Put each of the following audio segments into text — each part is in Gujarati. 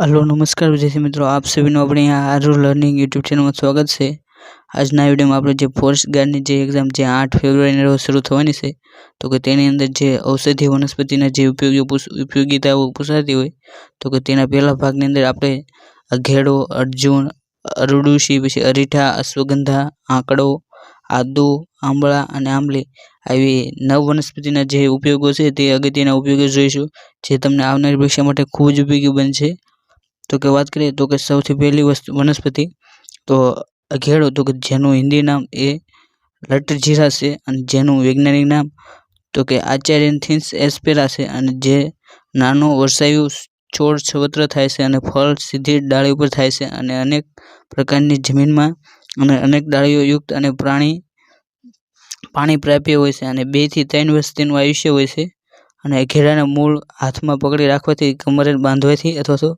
હલો, નમસ્કાર વિદ્યાર્થી મિત્રો, આપ સભીનું આપણે આરુ લર્નિંગ યુટ્યુબ ચેનલમાં સ્વાગત છે. આજના વિડીયોમાં આપણે જે ફોરેસ્ટ ગાર્ડની જે એક્ઝામ જે આઠ ફેબ્રુઆરીના રોજ શરૂ થવાની છે, તો કે તેની અંદર જે ઔષધિ વનસ્પતિના જે ઉપયોગી ઉપયોગીતાઓ પૂછાતી હોય, તો કે તેના પહેલા ભાગની અંદર આપણે અઘેડો, અર્જુન, અરડુશી, પછી અરીઠા, અશ્વગંધા, આંકડો, આદુ, આંબળા અને આંબલી આવી નવ વનસ્પતિના જે ઉપયોગો છે તે અગત્યના ઉપયોગો જોઈશું, જે તમને આવનારી પરીક્ષા માટે ખૂબ જ ઉપયોગી બનશે. તો કે વાત કરીએ તો કે સૌથી પહેલી વસ્તુ વનસ્પતિ, તો અઘેડો તો કે જેનું હિન્દી નામ એ લટજીરા છે અને જેનું વૈજ્ઞાનિક નામ તો કે આચાર્યન્થિન્સ એસ્પેરા છે અને જે નાનો વર્ષાયુ છોડ સર્વત્ર થાય છે અને ફળ સીધી ડાળી ઉપર થાય છે અને અનેક પ્રકારની જમીનમાં અને અનેક ડાળીઓ યુક્ત અને પ્રાણી, પાણી પ્રાપ્ય હોય છે અને બેથી ત્રણ વર્ષ તેનું આયુષ્ય હોય છે. અને ઘેડાના મૂળ હાથમાં પકડી રાખવાથી કમરે બાંધવાથી અથવા તો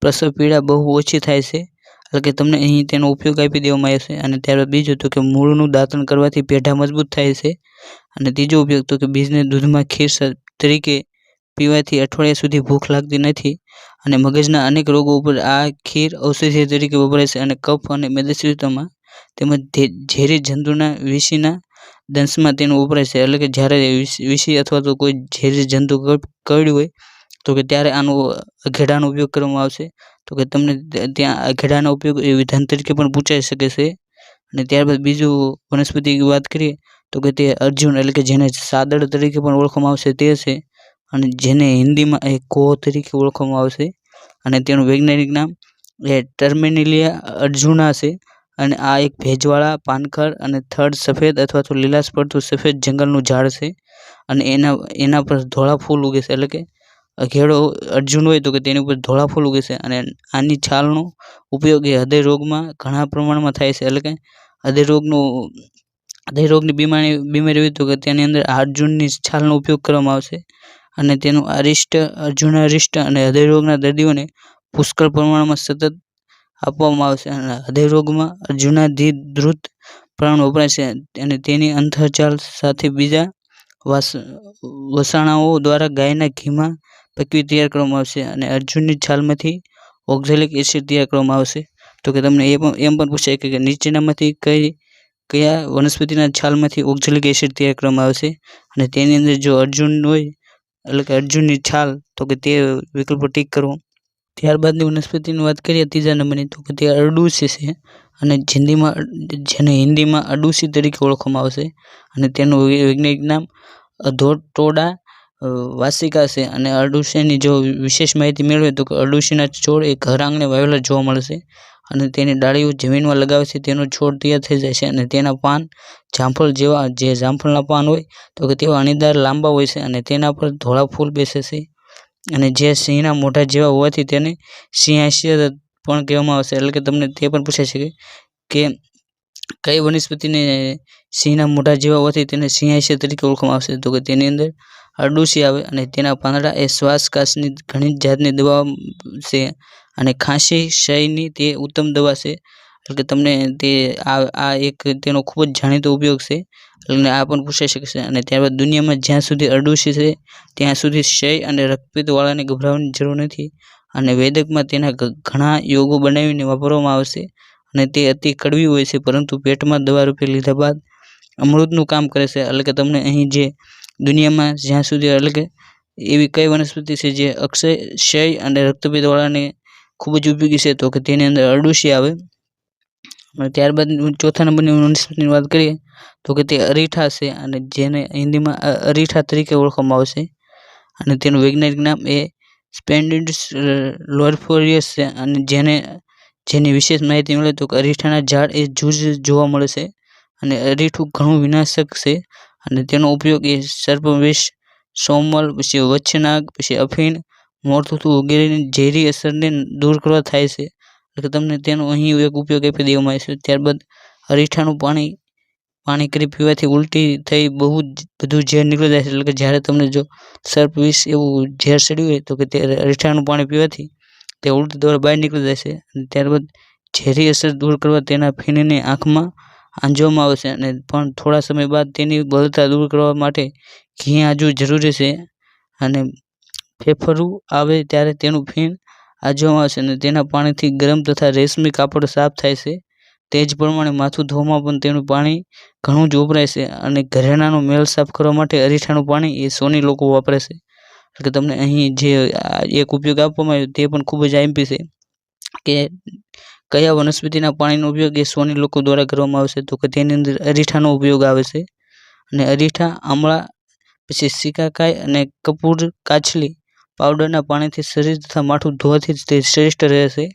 પ્રસવ પીડા બહુ ઓછી થાય છે. એટલે કે તમને અહીં તેનો ઉપયોગ આપી દેવામાં આવ્યો છે અને ત્યારબાદ બીજું તો કે મૂળનું દાંતણ કરવાથી પેઢા મજબૂત થાય છે. અને ત્રીજો ઉપયોગ તો કે બીજને દૂધમાં ખીર તરીકે પીવાથી અઠવાડિયા સુધી ભૂખ લાગતી નથી અને મગજના અનેક રોગો ઉપર આ ખીર ઔષધિ તરીકે વપરાય છે અને કફ અને મેદસ્વીતામાં તેમજ ઝેરી જંતુના વિષીના દંશમાં તેનું વપરાય છે. એટલે કે જ્યારે વિષી અથવા તો કોઈ ઝેરી જંતુ કરડ્યું હોય, તો કે ત્યારે આનો અઘેડાનો ઉપયોગ કરવામાં આવશે. તો કે તમને ત્યાં અઘેડાનો ઉપયોગ એ વિધાન તરીકે પણ પૂછાઈ શકે છે. અને ત્યારબાદ બીજું વનસ્પતિ વાત કરીએ, તો કે તે અર્જુન એટલે કે જેને સાદળ તરીકે પણ ઓળખવામાં આવશે તે છે. અને જેને હિન્દીમાં એ કોહ તરીકે ઓળખવામાં આવશે. અને તેનું વૈજ્ઞાનિક નામ એ ટર્મિનિલિયા અર્જુના છે. અને આ એક ભેજવાળા, પાનખર અને થડ સફેદ અથવા તો લીલાશ પડતું સફેદ જંગલનું ઝાડ છે અને એના એના પર ધોળા ફૂલ ઉગે છે. એટલે કે ઘેડો અર્જુન હોય તો કે તેની ઉપર ધોળા ફૂલ ઉગે છે અને આની છાલનો ઉપયોગ એ હૃદય રોગમાં ઘણા પ્રમાણમાં થાય છે. એટલે કે હૃદય રોગનું, હૃદય રોગની બીમારી બીમારી હોય તો કે તેની અંદર અર્જુનની છાલનો ઉપયોગ કરવામાં આવશે અને તેનું અરિષ્ટ, અર્જુનારિષ્ટ અને હૃદયરોગના દર્દીઓને પુષ્કળ પ્રમાણમાં સતત આપવામાં આવશે. અને હૃદય રોગમાં અર્જુનાધિધૃત પ્રાણ વપરાય છે અને તેની અંતરચાલ સાથે બીજા વસાણાઓ દ્વારા ગાયના ઘીમાં પકવી તૈયાર કરવામાં આવશે અને અર્જુનની છાલમાંથી ઓક્ઝેલિક એસિડ તૈયાર કરવામાં આવશે. તો કે તમને એ પણ, એમ પણ પૂછાય કે નીચેનામાંથી કઈ, કયા વનસ્પતિના છાલમાંથી ઓક્ઝેલિક એસિડ તૈયાર કરવામાં આવશે? અને તેની અંદર જો અર્જુન હોય, એટલે કે અર્જુનની છાલ, તો કે તે વિકલ્પ ટીક કરવો ત્યારબાદની વનસ્પતિની વાત કરીએ, ત્રીજા નંબરની તો કે તે અરડુસી છે અને જિંદીમાં જેને હિન્દીમાં અડુસી તરીકે ઓળખવામાં આવશે અને તેનું વૈજ્ઞાનિક નામ અધોટોડા વાસિકા છે અને અરડુસીની જો વિશેષ માહિતી મેળવે તો કે અરડુસીના છોડ એ ઘર આંગણે વાવેલા જોવા મળશે અને તેની ડાળીઓ જમીનમાં લગાવે છે, તેનો છોડ તૈયાર થઈ જાય છે અને તેના પાન જામફળ જેવા, જે જામફળના પાન હોય તો કે તેવા અણીદાર લાંબા હોય છે અને તેના પર ધોળા ફૂલ બેસે છે. અને જે સિંહના મોઢા જેવા હોવાથી તેને સિંહાસ્ય પણ કહેવામાં આવશે. એટલે કે તમને તે પણ પૂછાઈ શકે કે કઈ વનસ્પતિને સિંહના મોઢા જેવા હોવાથી તેને સિંહાસ્ય તરીકે ઓળખવામાં આવશે? તો કે તેની અંદર અરડુસી આવે અને તેના પાંદડા એ શ્વાસ કાશની ઘણી જાતની દવા છે અને ખાંસી શયની તે ઉત્તમ દવા છે એટલે તમને તે આ આ એક તેનો ખૂબ જ જાણીતો ઉપયોગ છે. એટલે આ પણ પૂછાઈ શકે છે. અને ત્યારબાદ દુનિયામાં જ્યાં સુધી અરડુશી છે, ત્યાં સુધી ક્ષય અને રક્તપિત્તવાળાને ગભરાવાની જરૂર નથી. અને વેદકમાં તેના ઘણા યોગો બનાવીને વાપરવામાં આવશે અને તે અતિ કડવી હોય છે, પરંતુ પેટમાં દવા રૂપે લીધા બાદ અમૃતનું કામ કરે છે. એટલે કે તમને અહીં જે દુનિયામાં જ્યાં સુધી એટલે કે એવી કઈ વનસ્પતિ છે જે અક્ષય, ક્ષય અને રક્તપિત્તવાળાને ખૂબ જ ઉપયોગી છે, તો કે તેની અંદર અરડુશી આવે. અને ત્યારબાદ ચોથા નંબરની વનસ્પતિની વાત કરીએ, તો કે તે અરીઠા છે અને જેને હિન્દીમાં અરીઠા તરીકે ઓળખવામાં આવશે. અને તેનું વૈજ્ઞાનિક નામ એ સ્પેન્ડિડ્સ લોરફોરિયસ છે અને જેને, જેની વિશેષ માહિતી મળે તો કે અરીઠાના ઝાડ એ જૂજ જોવા મળે છે. અને અરીઠું ઘણું વિનાશક છે અને તેનો ઉપયોગ એ સર્પવિષ સોમલ પછી વચ્છનાગ, પછી અફીણ, મોરથૂથું વગેરેની ઝેરી અસરને દૂર કરવા થાય છે. એટલે તમને તેનો અહીં એક ઉપયોગ આપી દેવામાં આવશે ત્યારબાદ અરીઠાનું પાણી પાણી કરી પીવાથી ઉલટી થઈ બહુ જ બધું ઝેર નીકળી જાય છે. એટલે કે જ્યારે તમને જો સર્પ વિષ એવું ઝેર ચડ્યું હોય તો કે તે અરીઠાનું પાણી પીવાથી તે ઉલટી દ્વારા બહાર નીકળી જાય છે. અને ત્યારબાદ ઝેરી અસર દૂર કરવા તેના ફીણને આંખમાં આંજવામાં આવે છે. અને પણ થોડા સમય બાદ તેની બળતા દૂર કરવા માટે ઘી આંજવું જરૂરી છે. અને ફેફરું આવે ત્યારે તેનું ફીણ આંજવામાં આવે છે અને તેના પાણીથી ગરમ તથા રેશમી કાપડ સાફ થાય છે. તે જ પ્રમાણે માથું ધોવામાં પણ તેનું પાણી ઘણું જ વપરાય છે અને ઘરેણાંનો મેલ સાફ કરવા માટે અરીઠાનું પાણી એ સોની લોકો વાપરે છે. એટલે તમને અહીં જે એક ઉપયોગ આપવામાં આવ્યો તે પણ ખૂબ જ આઈમ્પી છે કે કયા વનસ્પતિના પાણીનો ઉપયોગ એ સોની લોકો દ્વારા કરવામાં આવશે તો કે તેની અંદર અરીઠાનો ઉપયોગ આવે છે. અને અરીઠા, આમળા, પછી સિકાકાઈ અને કપૂર, કાછલી પાવડરના પાણીથી શરીર તથા માથું ધોવાથી તે શ્રેષ્ઠ રહેશે.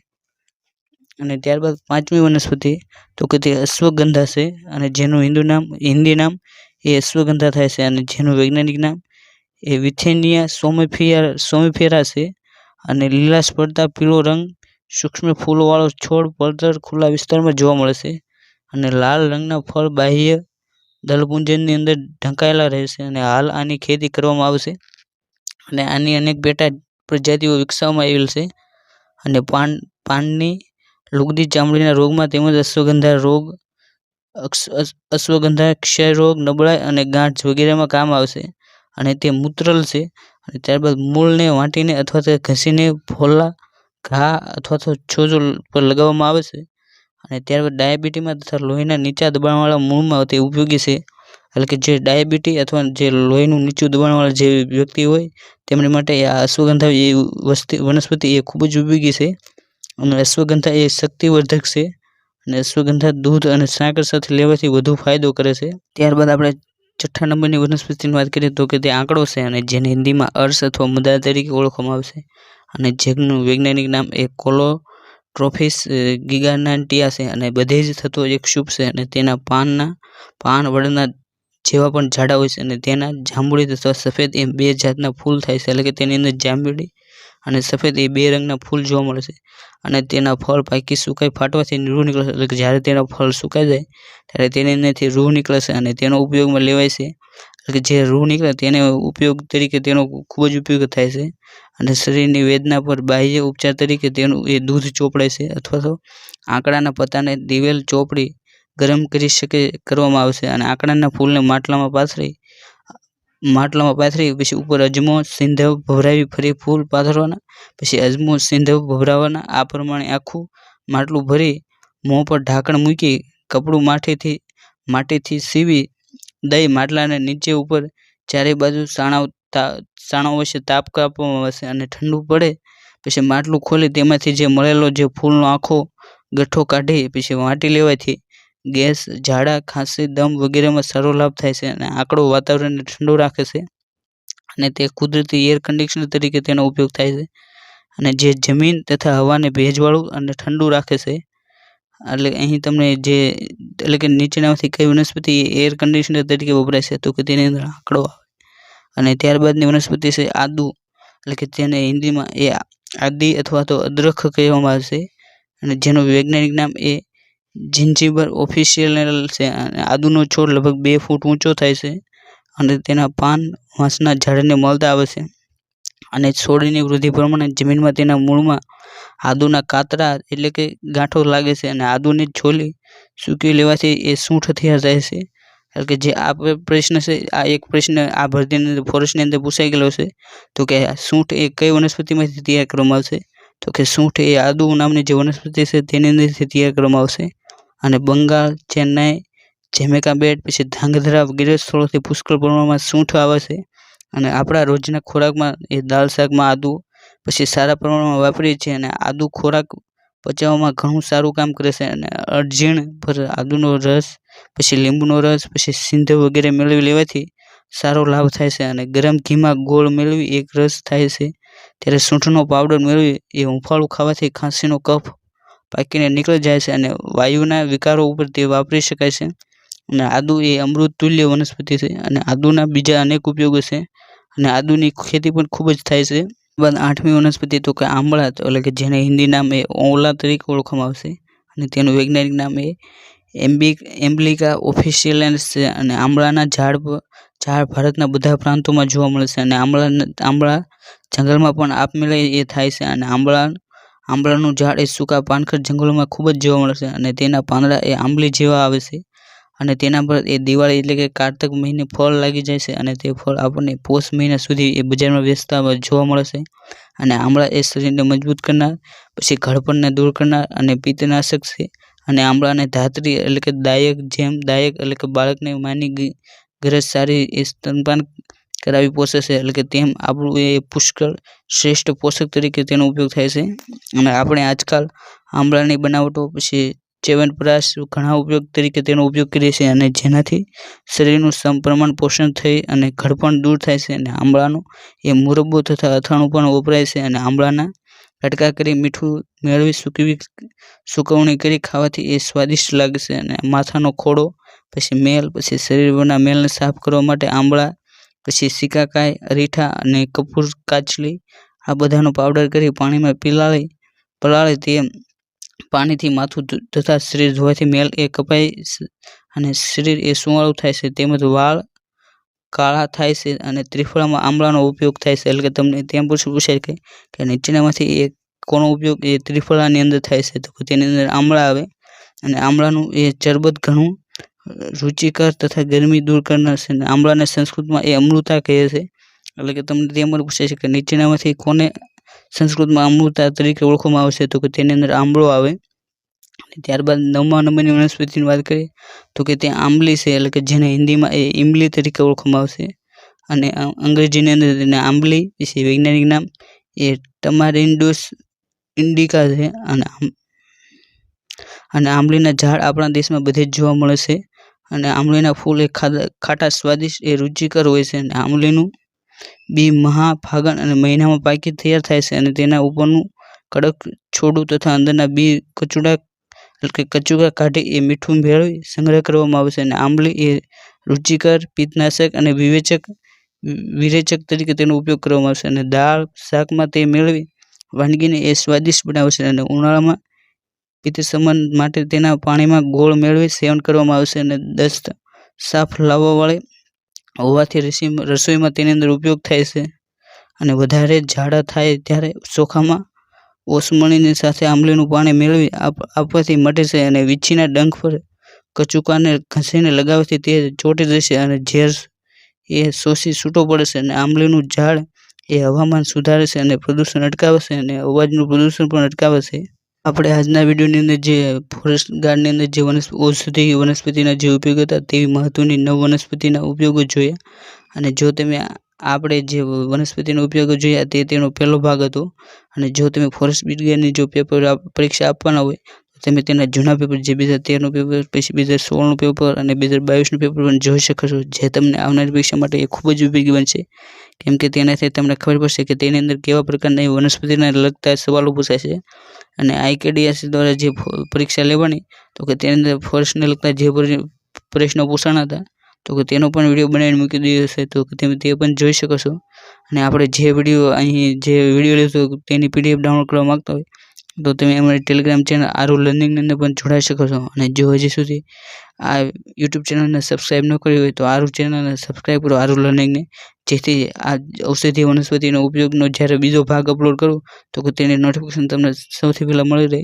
અને ત્યારબાદ પાંચમી વનસ્પતિ, તો કે તે અશ્વગંધા છે, અને જેનું હિન્દુ નામ, હિન્દી નામ એ અશ્વગંધા થાય છે, અને જેનું વૈજ્ઞાનિક નામ એ વિથેનિયા સોમેફિયા, સોમેફેરા છે, અને લીલા સ્પર્ધા પીળો રંગ, સૂક્ષ્મ ફૂલોવાળો છોડ પડતર ખુલ્લા વિસ્તારમાં જોવા મળે છે, અને લાલ રંગના ફળ બાહ્ય દલપુંજનની અંદર ઢંકાયેલા રહે છે, અને હાલ આની ખેતી કરવામાં આવે છે. અને આની અનેક પેટા પ્રજાતિઓ વિકસાવવામાં આવેલ છે. અને પાન, પાનની લુગદી ચામડીના રોગમાં તેમજ અશ્વગંધા રોગ અશ્વગંધા, ક્ષય રોગ, નબળાઈ અને ગાંઠ વગેરેમાં કામ આવશે. અને તે મૂત્રલ છે. અને ત્યારબાદ મૂળને વાંટીને અથવા તો ઘસીને ફોલા, ઘા અથવા તો છોજો પર લગાવવામાં આવે છે. અને ત્યારબાદ ડાયાબિટીમાં તથા લોહીના નીચા દબાણવાળા મૂળમાં તે ઉપયોગી છે. એટલે કે જે ડાયાબિટી અથવા જે લોહીનું નીચું દબાણવાળા જે વ્યક્તિ હોય, તેમની માટે આ અશ્વગંધા એ વસ્તી, વનસ્પતિ એ ખૂબ જ ઉપયોગી છે. અને અશ્વગંધા એ શક્તિવર્ધક છે. અને અશ્વગંધા દૂધ અને સાકર સાથે લેવાથી વધુ ફાયદો કરે છે. ત્યારબાદ આપણે છઠ્ઠા નંબરની વનસ્પતિની વાત કરીએ તો કે તે આંકડો છે અને જેને હિન્દીમાં અર્શ અથવા મદાર તરીકે ઓળખવામાં આવશે અને જેનું વૈજ્ઞાનિક નામ એ કોલોટ્રોફિસ ગિગાનાન્ટિયા છે અને બધે જ થતો એક શુભ છે અને તેના પાનના, પાન વડના જેવા પણ ઝાડા હોય છે અને તેના જાંબુડી તથા સફેદ એમ બે જાતના ફૂલ થાય છે. એટલે કે તેની અંદર જાંબુડી અને સફેદ એ બે રંગના ફૂલ જોવા મળે છે. અને તેના ફળ પાકી સુકાઈ ફાટવાથી રૂહ નીકળે છે. એટલે કે જ્યારે તેના ફળ સુકાઈ જાય ત્યારે તેની અંદરથી રૂહ નીકળે છે અને તેનો ઉપયોગમાં લેવાય છે. એટલે કે જે રૂહ નીકળે તેને ઉપયોગ તરીકે તેનો ખૂબ જ ઉપયોગ થાય છે. અને શરીરની વેદના પર બાહ્ય ઉપચાર તરીકે તેનું એ દૂધ ચોપડાય છે. અથવા તો આંકડાના પત્તાને દિવેલ ચોપડી ગરમ કરી શકે, કરવામાં આવશે. અને આંકડાના ફૂલને માટલામાં પાથરી માટલામાં પાથરી, પછી ઉપર અજમો, સિંધવ ભભરાવી ફરી ફૂલ પાથરવાના, પછી અજમો, સિંધવ ભભરાવાના. આ પ્રમાણે આખું માટલું ભરી, મોં પર ઢાંકણ મૂકી, કપડું માટીથી માટીથી સીવી દઈ માટલાને નીચે ઉપર ચારે બાજુ સાણાવ સાણાઓ વચ્ચે તાપ કાપવામાં આવશે અને ઠંડુ પડે. પછી માટલું ખોલી તેમાંથી જે મળેલો જે ફૂલનો આખો ગઠ્ઠો કાઢી, પછી વાટી લેવાથી ગેસ, ઝાડા, ખાંસી, દમ વગેરેમાં સારો લાભ થાય છે અને આંકડો વાતાવરણને ઠંડુ રાખે છે. અને તે કુદરતી એર કન્ડિશનર તરીકે તેનો ઉપયોગ થાય છે. અને જે જમીન તથા હવાને ભેજવાળું અને ઠંડુ રાખે છે. એટલે અહીં તમને જે, એટલે કે નીચેનામાંથી કઈ વનસ્પતિ એર કન્ડિશનર તરીકે વપરાય છે તો કે તેની અંદર આંકડો આવે. અને ત્યારબાદની વનસ્પતિ છે આદુ, એટલે કે તેને હિન્દીમાં એ આદિ અથવા તો અદરખ કહેવામાં આવે છે. અને જેનું વૈજ્ઞાનિક નામ એ જિંજીબર ઓફિશિયલ છે અને આદુનો છોડ લગભગ બે ફૂટ ઊંચો થાય છે અને તેના પાન વાંસના ઝાડને મળતા આવે છે. અને છોડની વૃદ્ધિ પ્રમાણે જમીનમાં તેના મૂળમાં આદુના કાતરા એટલે કે ગાંઠો લાગે છે અને આદુની છોલી સૂકી લેવાથી એ સૂંઠ થયા થાય છે. એટલે કે જે આ પ્રશ્ન છે, આ એક પ્રશ્ન આ ભરતીની અંદર, ફોરેસ્ટની અંદર પૂછાઈ ગયેલો છે, તો કે સૂંઠ એ કઈ વનસ્પતિમાંથી તૈયાર કરવામાં આવશે? તો કે સૂંઠ એ આદુ નામની જે વનસ્પતિ છે, તેની અંદરથી તૈયાર કરવામાં આવશે. અને બંગાળ, ચેન્નાઈ, જેમેકા બેટ, પછી ધાંગધ્રા વગેરે સ્થળોથી પુષ્કળ પ્રમાણમાં સૂંઠ આવે છે. અને આપણા રોજના ખોરાકમાં એ દાળ શાકમાં આદુ, પછી સારા પ્રમાણમાં વાપરીએ છીએ અને આદુ ખોરાક પચાવવામાં ઘણું સારું કામ કરે છે. અને અડજીણ પર આદુનો રસ, પછી લીંબુનો રસ, પછી સિંધ વગેરે મેળવી લેવાથી સારો લાભ થાય છે. અને ગરમ ઘીમાં ગોળ મેળવી એક રસ થાય છે. ત્યારે સૂંઠનો પાવડર મેળવી એ હુંફાળું ખાવાથી ખાંસીનો કફ પાકીને નીકળી જાય છે અને વાયુના વિકારો ઉપર તે વાપરી શકાય છે. અને આદુ એ અમૃત તુલ્ય વનસ્પતિ છે અને આદુના બીજા અનેક ઉપયોગો છે. અને આદુની ખેતી પણ ખૂબ જ થાય છે. બાદ આઠમી વનસ્પતિ તો કે આંબળા એટલે કે જેને હિન્દી નામ એ ઓવલા તરીકે ઓળખવામાં આવશે. અને તેનું વૈજ્ઞાનિક નામ એ એમ્બિક, એમ્બ્લિકા ઓફિશિયલેન્સ છે. અને આંબળાના ઝાડ ઝાડ ભારતના બધા પ્રાંતોમાં જોવા મળે છે. અને આંબળા આંબળા જંગલમાં પણ આપમેળે એ થાય છે. અને આંબળા આંબળાનું ઝાડ એ સૂકા પાનખર જંગલોમાં ખૂબ જ જોવા મળે છે અને તેના પાંદડા એ આંબલી જેવા આવે છે અને તેના પર એ દિવાળી એટલે કે કારતક મહિને ફળ લાગી જાય છે અને તે ફળ આપણને પોષ મહિના સુધી એ બજારમાં વેચતા જોવા મળે છે અને આંબળા એ શરીરને મજબૂત કરનાર, પછી ઘડપણને દૂર કરનાર અને પિત્તનાશક છે અને આંબળાને ધાત્રી એટલે કે દાયક જેમ દાયક એટલે કે બાળકને માની ગરજ સારી એ સ્તનપાન કરાવી પોષે છે, એટલે કે તેમ આપણું એ પુષ્કળ શ્રેષ્ઠ પોષક તરીકે તેનો ઉપયોગ થાય છે. અને આપણે આજકાલ આંબળાની બનાવટો પછી ચ્યવનપ્રાશ ઘણા ઉપયોગ તરીકે તેનો ઉપયોગ કરીએ છીએ અને જેનાથી શરીરનું સમપ્રમાણ પોષણ થઈ અને ઘડપણ દૂર થાય છે અને આંબળાનો એ મુરબ્બો તથા અથાણું પણ વપરાય છે અને આંબળાના કટકા કરી મીઠું મેળવી સૂકવી, સુકવણી કરી ખાવાથી એ સ્વાદિષ્ટ લાગે છે અને માથાનો ખોડો પછી મેલ, પછી શરીરના મેલને સાફ કરવા માટે આમળા પછી સિકાકાઈ અરીઠા અને કપૂર કાચલી આ બધાનો પાવડર કરી પાણીમાં પીલાળી, પલાળે તે પાણીથી માથું તથા શરીર ધોવાથી મેલ એ કપાય અને શરીર એ સુંવાળું થાય છે. તેમજ વાળ કાળા થાય છે અને ત્રિફળામાં આમળાનો ઉપયોગ થાય છે. એટલે કે તમને તેમ પૂછવું પૂછાય કે કે નીચેનામાંથી એ કોનો ઉપયોગ એ ત્રિફળાની અંદર થાય છે. તો તેની અંદર આમળા આવે, અને આમળાનું એ ચરબત ઘણું રુચિકર તથા ગરમી દૂર કરનાર છે અને આમળાને સંસ્કૃતમાં એ અમૃતા કહે છે. એટલે કે તમને તેમ પણ પૂછે છે કે નીચેનામાંથી કોને સંસ્કૃતમાં અમૃતા તરીકે ઓળખવામાં આવશે? તો કે તેની અંદર આંબળો આવે. ત્યારબાદ નવમા નંબરની વનસ્પતિની વાત કરીએ, તો કે તે આંબલી છે, એટલે કે જેને હિન્દીમાં એ ઇમલી તરીકે ઓળખવામાં આવશે. અને અંગ્રેજીની અંદર તેને આંબલી, વિશે વૈજ્ઞાનિક નામ એ ટમારિન્ડોસ ઇન્ડિકા છે. અને અને આંબલીના ઝાડ આપણા દેશમાં બધે જ જોવા મળે છે. અને આંબલીના ફૂલ એ ખાટા સ્વાદિષ્ટ એ રુચિકર હોય છે. અને આંબલીનું બી મહા ફાગણ અને મહિનામાં પાકી તૈયાર થાય છે અને તેના ઉપરનું કડક છોડું તથા અંદરના બી કચુડા એટલે કે કચુકા કાઢી એ મીઠું ભેળવી સંગ્રહ કરવામાં આવે છે. અને આંબલી એ રુચિકર પિત્તનાશક અને વિવેચક, વિરેચક તરીકે તેનો ઉપયોગ કરવામાં આવશે અને દાળ શાકમાં તે મેળવી વાનગીને એ સ્વાદિષ્ટ બનાવે છે. અને ઉનાળામાં પિત્તશમન માટે તેના પાણીમાં ગોળ મેળવી સેવન કરવામાં આવશે અને દસ્ત સાફ લાવવાવાળી હોવાથી રસોઈમાં તેની અંદર ઉપયોગ થાય છે અને વધારે ઝાડા થાય ત્યારે ચોખામાં ઓસમણીની સાથે આંબલીનું પાણી મેળવી આપવાથી મટે છે અને વીછીના ડંખ પર કચુકાને ઘસીને લગાવવાથી તે ચોંટી જશે અને ઝેર એ શોષી છૂટો પડે છે અને આંબલીનું ઝાડ એ હવામાન સુધારે છે અને પ્રદૂષણ અટકાવે છે અને અવાજનું પ્રદૂષણ પણ અટકાવે છે. આપણે આજના વિડીયોની અંદર જે ફોરેસ્ટ ગાર્ડની અંદર જે વનસ્પતિ ઔષધિ, વનસ્પતિના જે ઉપયોગ હતા તેવી મહત્વની નવ વનસ્પતિના ઉપયોગો જોયા. અને જો તમે આપણે જે વનસ્પતિનો ઉપયોગ જોયા તે તેનો પહેલો ભાગ હતો. અને જો તમે ફોરેસ્ટ ગાર્ડની જો પેપર પરીક્ષા આપવાના હોય તમે તેના જૂના પેપર જે બે હજાર તેરનું પેપર પછી બે હજાર સોળનું પેપર અને બે હજાર બાવીસનું પેપર પણ જોઈ શકો છો, જે તમને આવનારી પરીક્ષા માટે એ ખૂબ જ ઉપયોગી બનશે. કેમ કે તેનાથી તમને ખબર પડશે કે તેની અંદર કેવા પ્રકારના વનસ્પતિને લગતા સવાલો પૂછાય છે અને આઈકેડીએસ દ્વારા જે પરીક્ષા લેવાની, તો કે તેની અંદર ફોરેસ્ટને લગતા જે પ્રશ્નો પૂછાણા હતા, તો કે તેનો પણ વીડિયો બનાવીને મૂકી દીધો છે તો તમે તે પણ જોઈ શકો છો. અને આપણે જે વીડિયો અહીં જે વીડિયો લીધો તેની પીડીએફ ડાઉનલોડ કરવા માગતા હોય તો તમે અમારી ટેલિગ્રામ ચેનલ આરુ લર્નિંગની અંદર પણ જોડાઈ શકો છો. અને જો હજી સુધી આ યુટ્યુબ ચેનલને સબસ્ક્રાઈબ ન કરી હોય તો આરુ ચેનલને સબસ્ક્રાઈબ કરો આરુ લર્નિંગને જેથી આ ઔષધીય વનસ્પતિનો ઉપયોગનો જ્યારે બીજો ભાગ અપલોડ કરું, તો તેની નોટિફિકેશન તમને સૌથી પહેલાં મળી રહે.